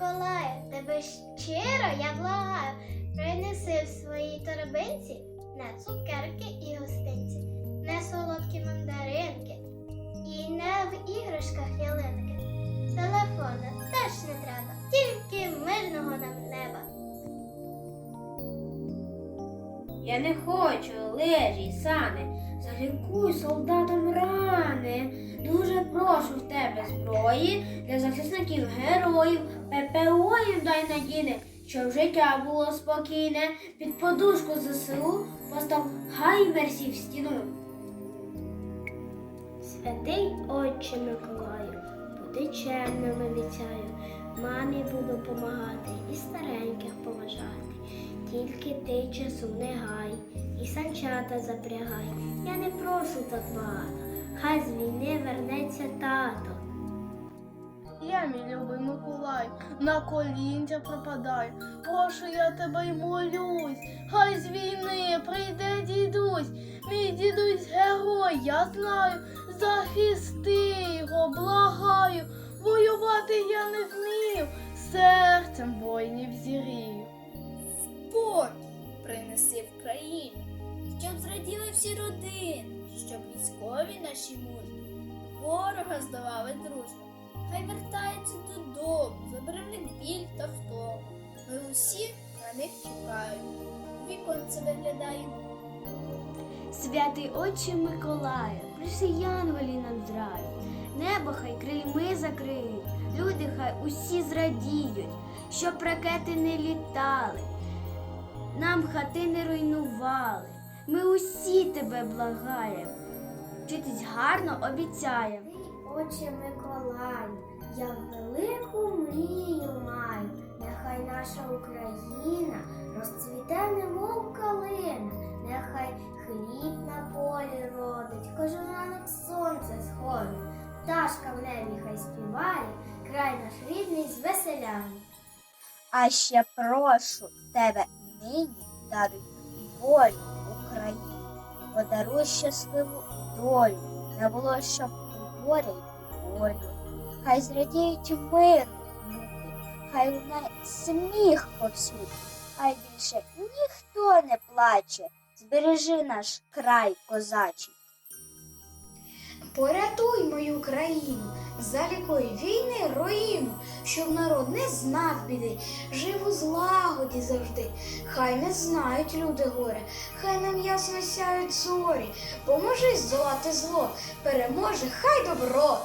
Миколаю, тебе щиро я благаю, принеси в своїй торбинці не цукерки і гостинці, не солодкі мандаринки. І не в іграшках Я не хочу лежі сани, залікуй солдатам рани. Дуже прошу в тебе зброї для захисників героїв, ППО їм дай надійне, щоб життя було спокійне. Під подушку ЗСУ постав гаймерсів стіну. Святий Отче Миколаю, бути чемним обіцяю, мамі буду помагати і стареньких поважати. Тільки ти часу не гай, і санчата запрягай. Я не прошу так багато, хай з війни вернеться тато. Я, мій любий Миколай, на колінця пропадаю. Прошу я тебе й молюсь, хай з війни прийде дідусь. Мій дідусь герой, я знаю, захисти його, благаю. Воювати я не вмію, серцем воїнів всі родини, щоб військові наші мужні ворога здавали дружно. Хай вертається додому, них біль та втому. Ми усі на них чекаємо. У Віконце виглядаємо. Святий Отче Миколаю, пришли янголі нам з. Небо хай крильми закриють, люди хай усі зрадіють, щоб ракети не літали, нам хати не руйнували. Ми усі тебе благаємо, вчитись гарно обіцяємо. Отче Миколаю, я велику мрію маю. Нехай наша Україна розцвіте немов калина, нехай хліб на полі родить, кожен ранок сонце сходить, пташка в небі хай співає, край наш рідний звеселяє. А ще прошу тебе нині даруй волю подаруй щасливу долю, не було щоб у горі й болю. Хай зрадіють мир люди, хай лунає сміх повсюди, хай більше ніхто не плаче, збережи наш край козачий. Порятуй мою країну, залікуй війни руїну, щоб народ не знав біди, жив у злагоді завжди. Хай не знають люди горе, хай нам ясно сяють зорі. Поможи здолати зло, переможе хай добро.